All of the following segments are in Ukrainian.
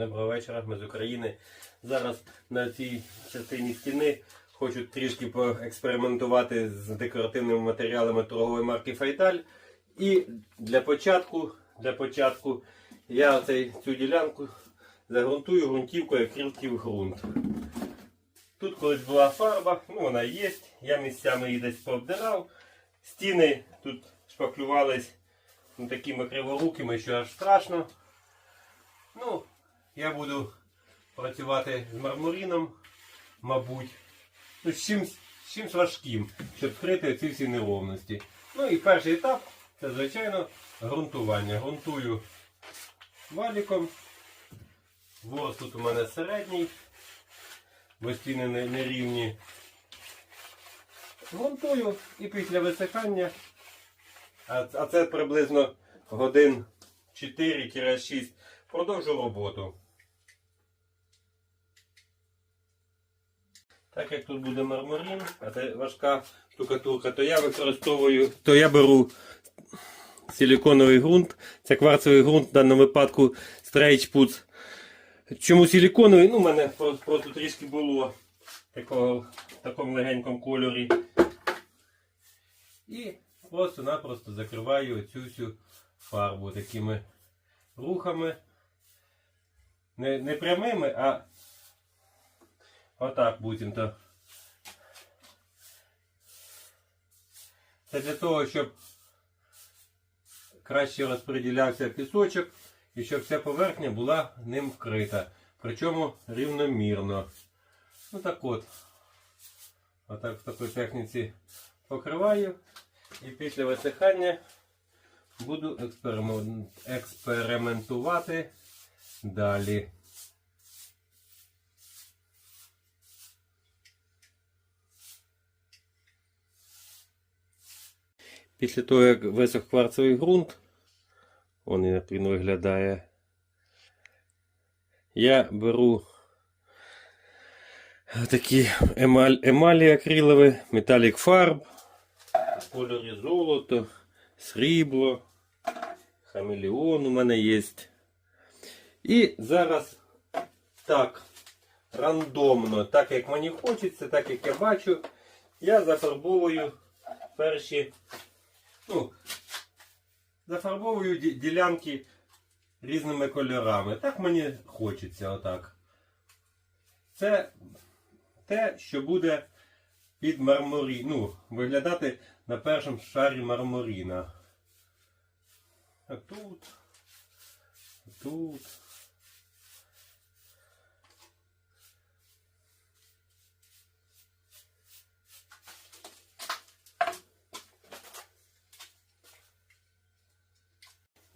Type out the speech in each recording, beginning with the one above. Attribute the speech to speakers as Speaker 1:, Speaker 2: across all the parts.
Speaker 1: Доброго вечора, ми з України. Зараз на цій частині стіни хочу трішки поекспериментувати з декоративними матеріалами торгової марки Файталь. І для початку, для початку я цей, цю ділянку загрунтую ґрунтівкою акрилків ґрунт. Тут колись була фарба, ну вона є, я місцями її десь пообдирав. Стіни тут шпаклювались ну, такими криворукими, що аж страшно. Ну, я буду працювати з мармуріном, мабуть. Ну, з чимсь, чимсь важким, щоб скрити ці всі неровності. Ну і перший етап це, звичайно, ґрунтування. Грунтую валіком. Ворс тут у мене середній, бо стіни не, не рівні. Грунтую і після висихання, а це приблизно годин 4-6 продовжу роботу. Так як тут буде мармурин, а це важка штукатурка, то я використовую, то я беру силіконовий ґрунт. Це кварцевий ґрунт в даному випадку стрейчпуц. Чому силіконовий? Ну, у мене просто, трішки було такого, в такому легенькому кольорі. І просто-напросто закриваю цю всю фарбу такими рухами. Не, не прямими, а отак буцімто. Це для того, щоб краще розподілявся пісочок і щоб вся поверхня була ним вкрита. Причому рівномірно. Ну так от. Отак в такій техніці покриваю. І після висихання буду експериментувати далі. Після того, як висох кварцевий ґрунт, он як він виглядає, я беру такі емаль, емалі акрилові, металік фарб, кольорі золото, срібло, хамелеон у мене є. І зараз так, рандомно, так як мені хочеться, так як я бачу, я зафарбовую перші, ну, зафарбовую ділянки різними кольорами. Так мені хочеться отак. Це те, що буде під мармурі, ну, виглядати на першому шарі мармуріна. А тут, тут.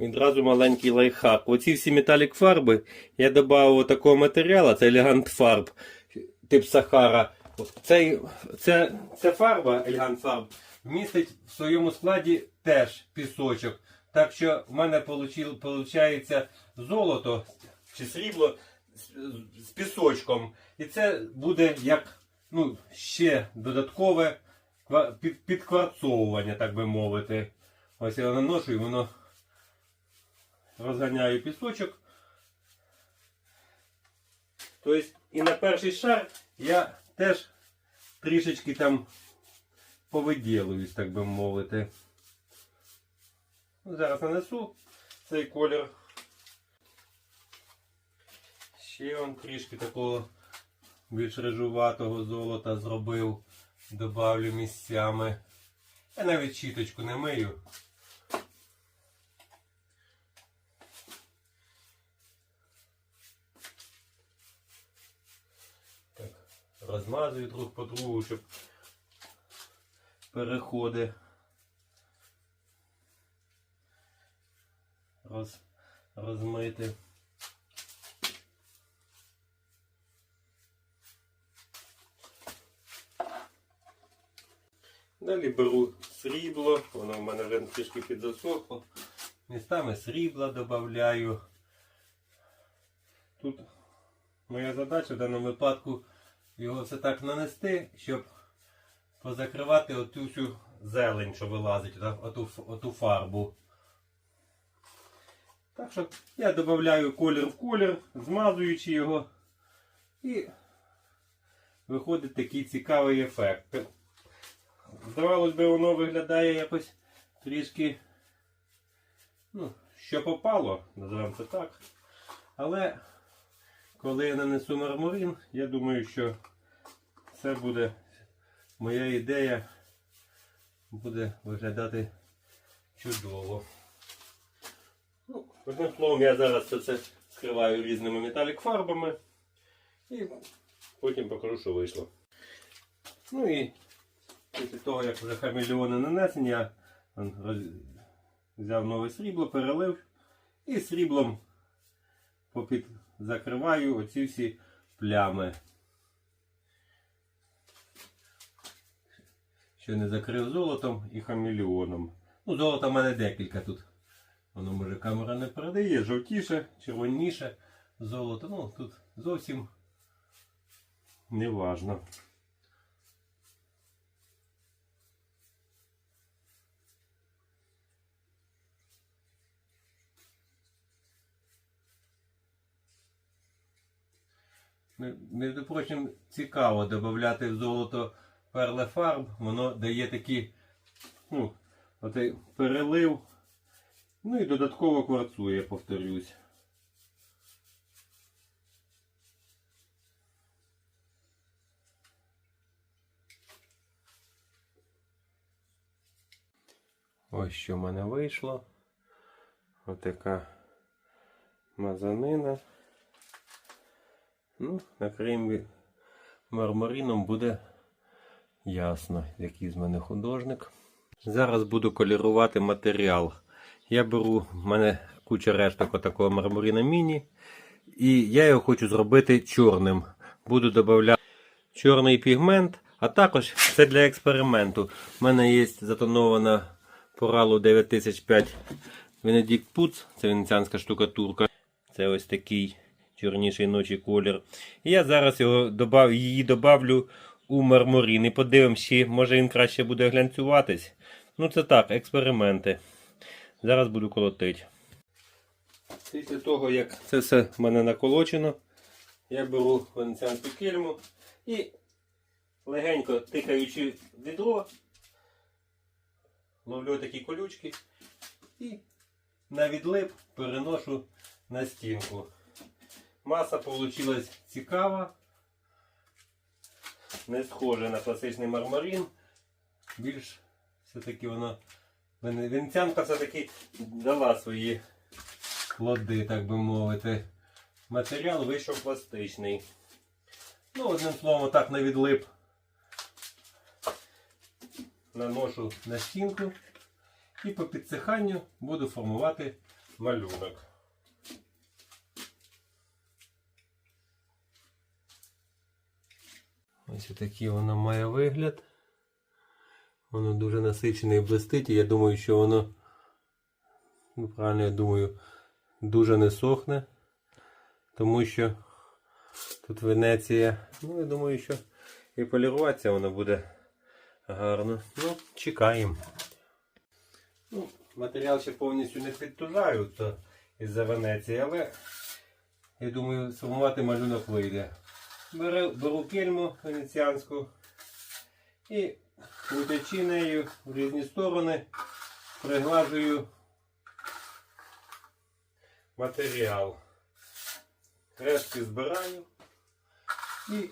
Speaker 1: Відразу маленький лайфхак. Оці всі металік фарби я додав такого матеріалу, це елегант фарб, тип Сахара. Цей, це, ця фарба, елегант фарб, містить в своєму складі теж пісочок. Так що в мене виходить золото чи срібло з, з пісочком. І це буде як ну, ще додаткове підкварцовування, так би мовити. Ось я наношу і воно розганяю пісочок. Тобто і на перший шар я теж трішечки там повиділуюсь, так би мовити. Ну, Зараз нанесу цей колір. Ще он трішки такого більш рижуватого золота зробив. Добавлю місцями. Я навіть щіточку не мию. Так, розмазую друг по другу, щоб переходи роз, розмити. Далі беру срібло, воно в мене вже трішки підзасохло. Містами срібла додаю. Тут моя задача в даному випадку його все так нанести, щоб позакривати оту всю зелень, що вилазить, оту, оту фарбу. Так що я додаю колір в колір, змазуючи його. І виходить такий цікавий ефект. Здавалось би, воно виглядає якось трішки, ну, що попало, називаємо це так. Але коли я нанесу мармурин, я думаю, що це буде моя ідея буде виглядати чудово. Ну, одним словом, я зараз це, це скриваю різними металік фарбами і потім покажу, що вийшло. Ну і після того, як вже хамелеони нанесені, я взяв нове срібло, перелив і сріблом попід... закриваю оці всі плями. Що не закрив золотом і хамелеоном. Ну, золота в мене декілька тут. Воно може камера не передає, жовтіше, червоніше золото. Ну, тут зовсім не важно. Між прочим, цікаво додати в золото перлефарб, воно дає такий ну, перелив. Ну і додатково кварцує, повторюсь. Ось що в мене вийшло. Отака мазанина. Ну, накриємо мармурином буде ясно, який з мене художник. Зараз буду колірувати матеріал. Я беру, в мене куча решток отакого мармурина міні. І я його хочу зробити чорним. Буду додавати чорний пігмент, а також це для експерименту. У мене є затонована поралу 9005 Венедикт Пуц, це венеціанська штукатурка. Це ось такий чорніший ночі колір. Я зараз його добав, її добавлю у мармурин і подивимось, чи може він краще буде глянцюватись. Ну це так, експерименти. Зараз буду колотити. Після того, як це все в мене наколочено, я беру венеціанську кельму і легенько тикаючи відро, ловлю такі колючки і на відлип переношу на стінку. Маса вийшла цікава, не схожа на класичний мармарин. Більш все-таки воно. Вен- Венеціанка все-таки дала свої плоди, так би мовити. Матеріал вийшов пластичний. Ну, одним словом, так на відлип наношу на стінку і по підсиханню буду формувати малюнок. Ось такий воно має вигляд. Воно дуже насичене і блистить, і я думаю, що воно, ну правильно я думаю, дуже не сохне, тому що тут Венеція. Ну, я думаю, що і поліруватися воно буде гарно. Ну, чекаємо. Ну, матеріал ще повністю не підтужаю то із-за Венеції, але я думаю, сформувати малюнок вийде. Беру, беру кельму венеціанську і крутячи нею в різні сторони, приглажую матеріал. Рештки збираю і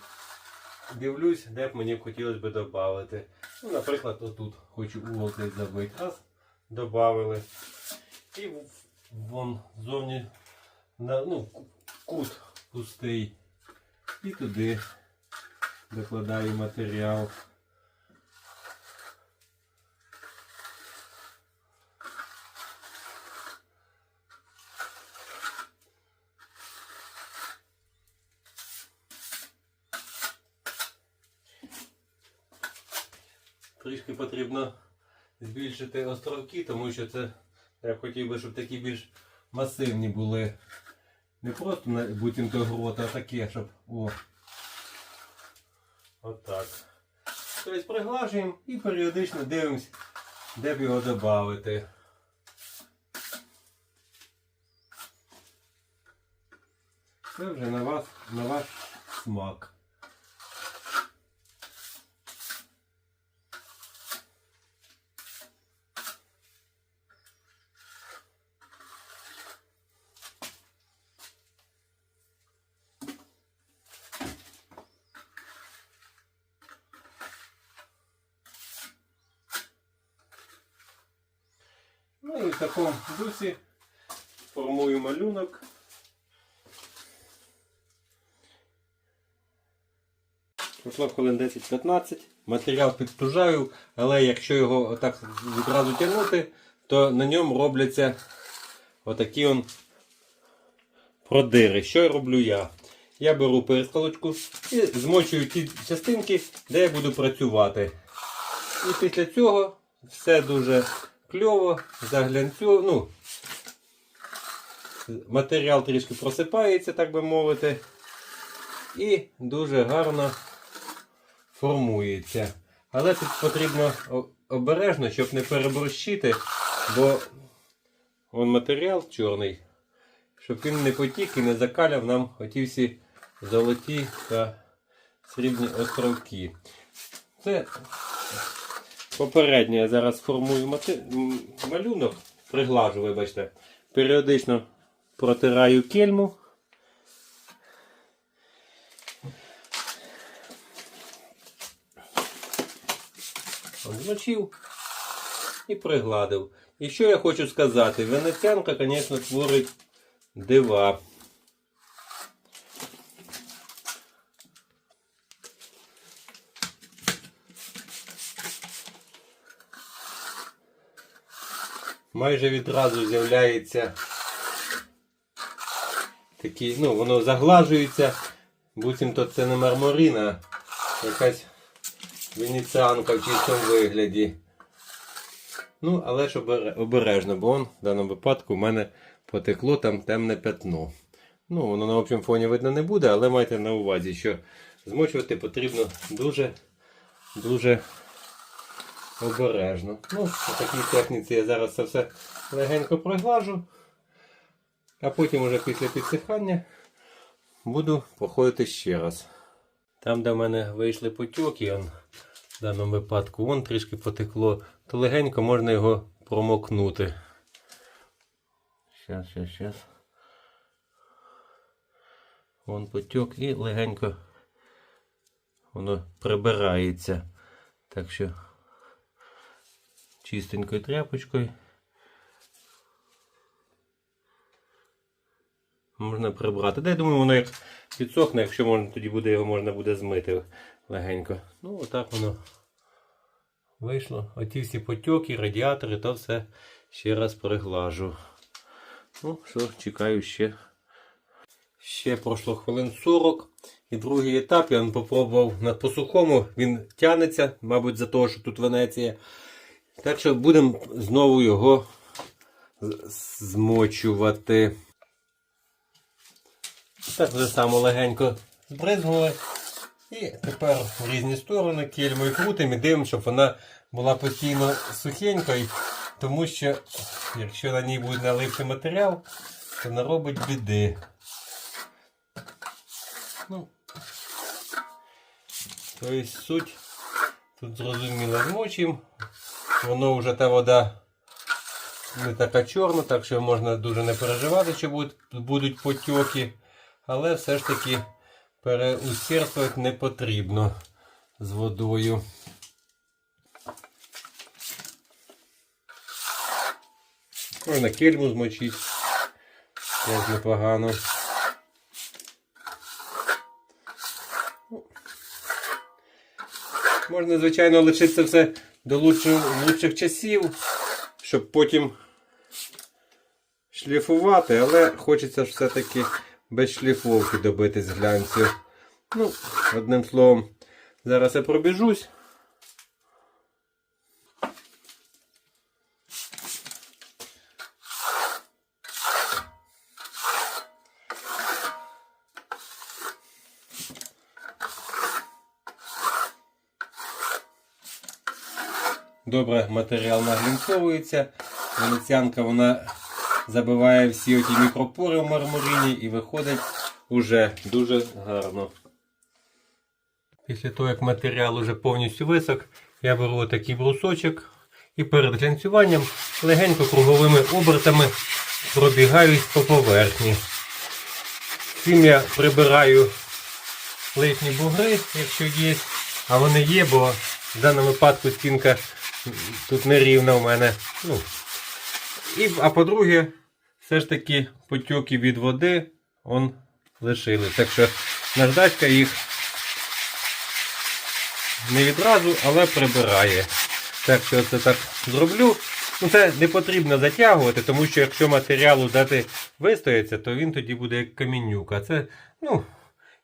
Speaker 1: дивлюсь, де б мені хотілося б додати. Ну, наприклад, отут хочу угол десь забити. Раз, додали. І вон зовні ну, кут пустий. І туди докладаю матеріал. Трішки потрібно збільшити островки, тому що це я хотів би, щоб такі більш масивні були не просто будуть інтегрувати, а таке, щоб... Отак. От тобто приглажуємо і періодично дивимось, де б його додати. Це вже на вас, на ваш смак. Такому дусі формую малюнок. Пройшло хвилин 10-15. Матеріал підтужаю, але якщо його отак відразу тягнути, то на ньому робляться отакі он продири. Що роблю я? Я беру перескалочку і змочую ті частинки, де я буду працювати. І після цього все дуже кльово, заглянцю. Ну, матеріал трішки просипається, так би мовити. І дуже гарно формується. Але тут потрібно обережно, щоб не переборщити, бо вон матеріал чорний, щоб він не потік і не закаляв нам оті всі золоті та срібні островки. Це попередньо я зараз формую мати... малюнок, приглажу, вибачте. Періодично протираю кельму. Змочив і пригладив. І що я хочу сказати? Венеціанка, звісно, творить дива. Майже відразу з'являється такі, ну, воно заглажується, буцімто це не мармурина, якась венеціанка в чистому вигляді. Ну, але ж обережно, бо он, в даному випадку в мене потекло там темне пятно. Ну, воно на общому фоні видно не буде, але майте на увазі, що змочувати потрібно дуже, дуже обережно. Ну, в такій техніці я зараз це все легенько проглажу, а потім уже після підсихання буду проходити ще раз. Там, де в мене вийшли потьоки, в даному випадку вон трішки потекло, то легенько можна його промокнути. Щас, щас, щас. Вон потік і легенько воно прибирається. Так що чистенькою тряпочкою можна прибрати. Я думаю, воно як підсохне, якщо можна, тоді буде його можна буде змити легенько. Ну, отак воно вийшло. Оті всі потьоки, радіатори, то все ще раз приглажу. Ну, що, чекаю ще. Ще пройшло хвилин 40. І другий етап я попробував на посухому. Він тянеться, мабуть, за того, що тут Венеція. Так що будемо знову його змочувати. Так вже само легенько збризгнули. І тепер в різні сторони кільмою крутимо і дивимо, щоб вона була постійно сухенькою, тому що якщо на ній буде наливший матеріал, то наробить біди. Ну, тобто суть тут зрозуміло змочимо. Воно вже та вода не така чорна, так що можна дуже не переживати, що будуть, будуть потьоки. Але все ж таки переусердствувати не потрібно з водою. Можна кельму змочити. Теж непогано. Можна, звичайно, лишити це все до лучших, лучших часів, щоб потім шліфувати, але хочеться все-таки без шліфовки добитись глянцю. Ну, одним словом, зараз я пробіжусь. Добре, матеріал наглінцовується. Венеціанка вона забиває всі оті мікропори в мармурині і виходить уже дуже гарно. Після того, як матеріал уже повністю висох, я беру отакий брусочок і перед глянцюванням легенько круговими обертами пробігаюсь по поверхні. Цим я прибираю лишні бугри, якщо є, а вони є, бо в даному випадку стінка тут нерівна у мене. Ну, і, а по-друге, все ж таки потьоки від води он лишили. Так що наждачка їх не відразу, але прибирає. Так що це так зроблю. Ну, це не потрібно затягувати, тому що якщо матеріалу дати вистояться, то він тоді буде як камінюк. А це, ну,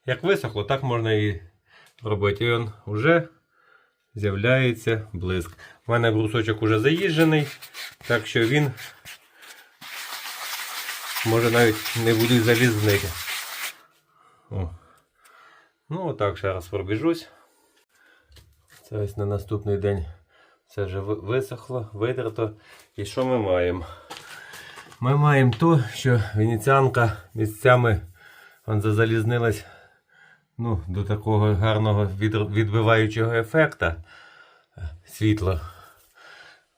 Speaker 1: як висохло, так можна і робити. І він вже з'являється блиск. У мене брусочок уже заїжджений, так що він може навіть не буде залізний. О. Ну, отак ще раз пробіжусь. Це ось на наступний день це вже висохло, видерто. І що ми маємо? Ми маємо то, що венеціанка місцями зазалізнилась ну, до такого гарного відбиваючого ефекта е, світла.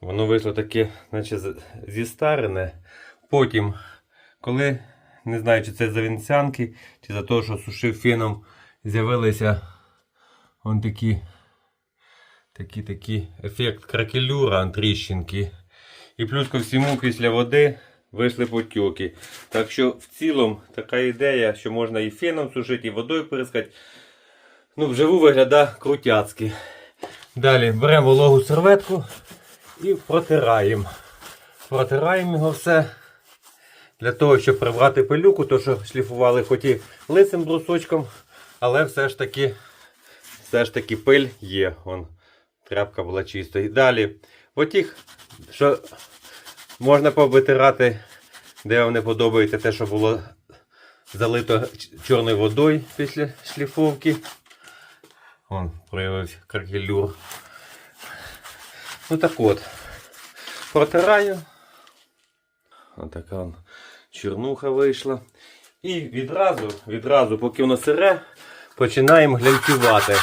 Speaker 1: Воно вийшло таке, наче зістарене. Потім, коли, не знаю, чи це за венеціанки, чи за те, що сушив феном, з'явилися он такі такий такий ефект кракелюра, тріщинки. І плюс ко всьому після води вийшли потьоки. Так що в цілому така ідея, що можна і феном сушити, і водою прискати. Ну, вживу виглядає крутяцьки. Далі беремо вологу серветку і протираємо. Протираємо його все. Для того, щоб прибрати пилюку, то що шліфували хоч і лисим брусочком, але все ж таки все ж таки пиль є. Вон, тряпка була чистою. Далі, отіх, що можна повитирати, де вам не подобається те, що було залито чорною водою після шліфовки. Вон, проявився кракелюр. Ну так от, протираю. Отака вон чорнуха вийшла. І відразу, відразу, поки воно сире, починаємо глянцювати.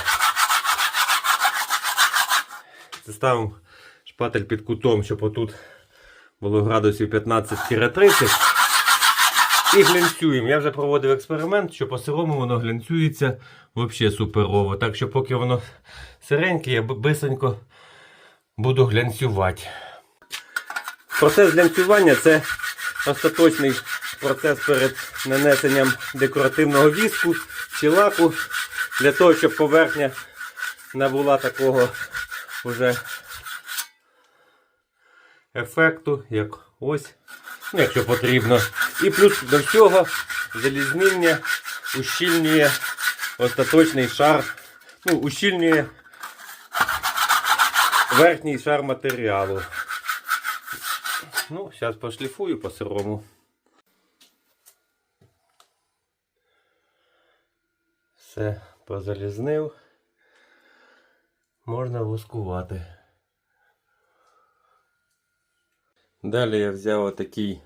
Speaker 1: Ставимо шпатель під кутом, щоб отут було градусів 15-30. І глянцюємо. Я вже проводив експеримент, що по сирому воно глянцюється взагалі суперово. Так що поки воно сиреньке, я бисенько буду глянцювати. Процес глянцювання це остаточний процес перед нанесенням декоративного віску чи лаку для того, щоб поверхня набула такого уже ефекту, як ось, ну, якщо потрібно. І плюс до всього залізнення ущільнює остаточний шар, ну, ущільнює верхній шар матеріалу. Ну, зараз пошліфую по сирому. Все позалізнив. Можна воскувати. Далі я взяв отакий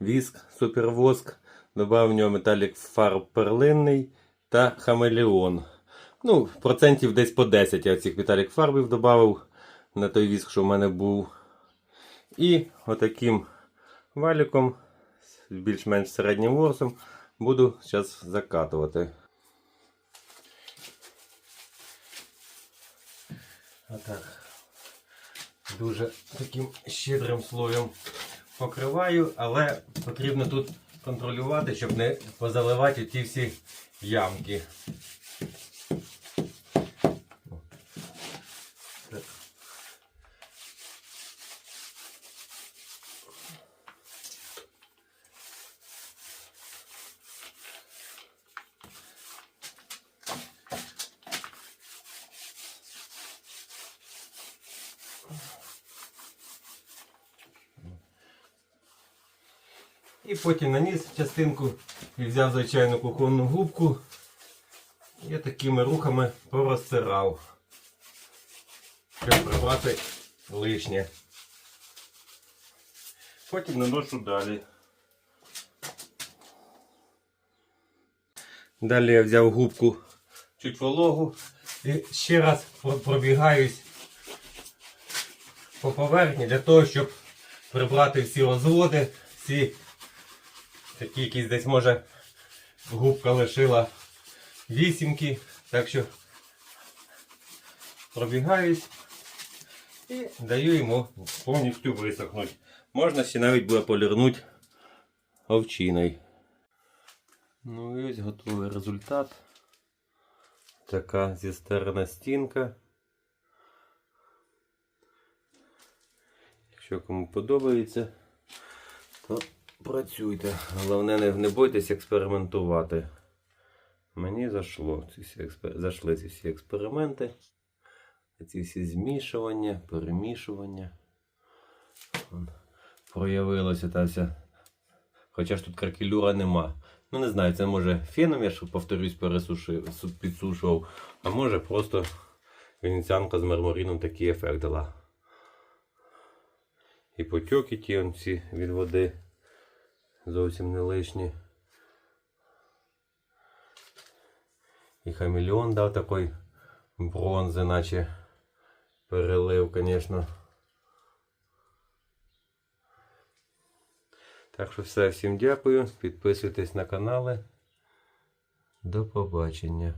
Speaker 1: віск, супервоск, додав в нього металік фарб перлинний та хамелеон. Ну, процентів десь по 10 я цих металік фарбів додав на той віск, що в мене був. І отаким валіком з більш-менш середнім ворсом буду зараз закатувати. Отак. Дуже таким щедрим слоєм покриваю, але потрібно тут контролювати, щоб не позаливати ті всі ямки. І потім наніс частинку і взяв звичайну кухонну губку і такими рухами порозтирав, щоб прибрати лишнє. Потім наношу далі. Далі я взяв губку чуть вологу і ще раз пробігаюсь по поверхні для того, щоб прибрати всі розводи, всі такі якісь десь може губка лишила вісімки. Так що пробігаюсь і даю йому повністю висохнути. Можна ще навіть буде полірнути овчиною. Ну і ось готовий результат. Така зістерна стінка. Якщо кому подобається, то працюйте. Головне, не, не бойтесь експериментувати. Мені зайшло ці всі експер... зайшли ці всі експерименти. Ці всі змішування, перемішування. Проявилося та вся. Хоча ж тут кракелюра нема. Ну не знаю, це може феном, я ж повторюсь, пересушив, підсушував, а може просто венеціанка з мармуріном такий ефект дала. І потьоки ті всі від води зовсім не лишні. І хамелеон дав такий бронзи, наче перелив, звісно. Так що все, всім дякую. Підписуйтесь на канали. До побачення.